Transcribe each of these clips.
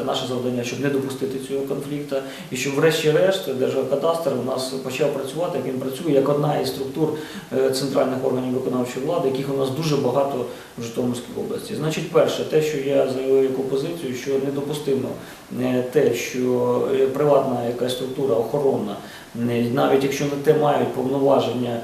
Це наше завдання, щоб не допустити цього конфлікту, і щоб, врешті-решт, Держгеокадастр у нас почав працювати, він працює, як одна із структур е, центральних органів виконавчої влади, яких у нас дуже багато в Житомирській області. Значить, перше, те, що я заявив як опозицію, що недопустимо е, те, що е, приватна якась структура охоронна, навіть якщо на те мають повноваження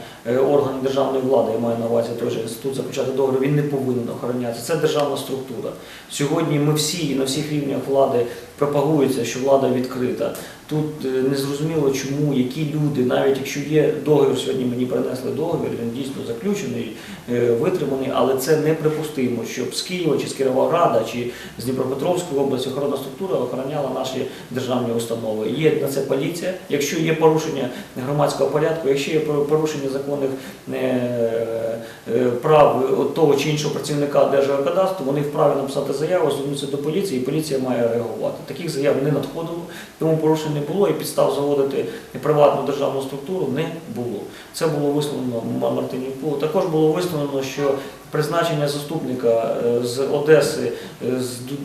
органи державної влади, я маю на увазі той же інститут започати договору, він не повинен охороняти. Це державна структура. Сьогодні ми всі на всіх рівнях влади 对。Пропагується, що влада відкрита. Тут е, незрозуміло, чому які люди, навіть якщо є договір, сьогодні мені принесли договір, він дійсно заключений, е, витриманий, але це неприпустимо, щоб з Києва чи з Кіровограда чи з Дніпропетровської області охоронна структура охороняла наші державні установи. Є на це поліція. Якщо є порушення громадського порядку, якщо є порушення законних е, прав того чи іншого працівника Держгеокадастру, вони вправі написати заяву, звернутися до поліції, і поліція має реагувати. Таких заяв не надходило, тому порушень не було і підстав заводити приватну державну структуру не було. Це було висловлено Мартинівку. Також було висловлено, що призначення заступника е, з Одеси е,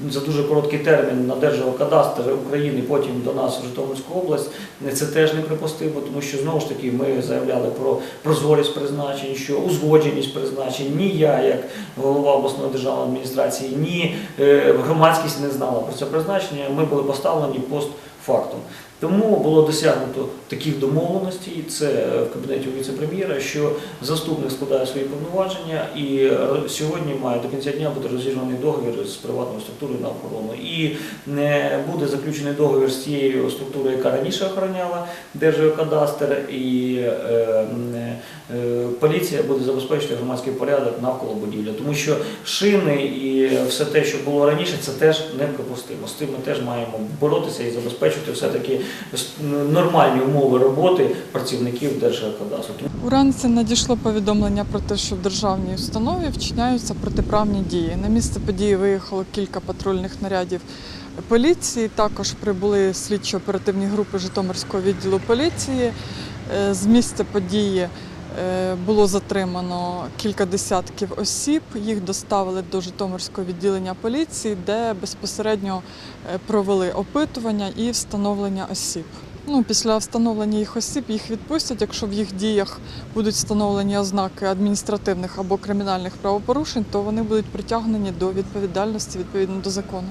за дуже короткий термін на Держгеокадастр України, потім до нас в Житомирську область, це теж неприпустимо, тому що знову ж таки ми заявляли про прозорість призначень, що узгодженість призначень. Ні я, як голова обласної державної адміністрації, ні е, громадськість не знала про це призначення. Ми були поставлені постфактум. Тому було досягнуто таких домовленостей. Це в кабінеті віце-прем'єра, що заступник складає свої повноваження і е, сьогодні має до кінця дня бути розірваний договір з приватною структурою на охорону. І не буде заключений договір з тією структурою, яка раніше охороняла Держгеокадастр, і е, е, поліція буде забезпечити громадський порядок навколо будівлі. Тому що шини і все те, що було раніше, це теж неприпустимо. З цим ми теж маємо боротися і забезпечити все-таки нормальні умови роботи працівників Держгеокадастру. Уранці надійшло повідомлення про те, що в державній установі вчиняються протиправні дії. На місце події виїхало кілька патрульних нарядів поліції. Також прибули слідчо-оперативні групи Житомирського відділу поліції. Е, З місця події було затримано кілька десятків осіб. Їх доставили до Житомирського відділення поліції, де безпосередньо е, провели опитування і встановлення осіб. Ну, після встановлення їх осіб їх відпустять, якщо в їх діях будуть встановлені ознаки адміністративних або кримінальних правопорушень, то вони будуть притягнені до відповідальності відповідно до закону.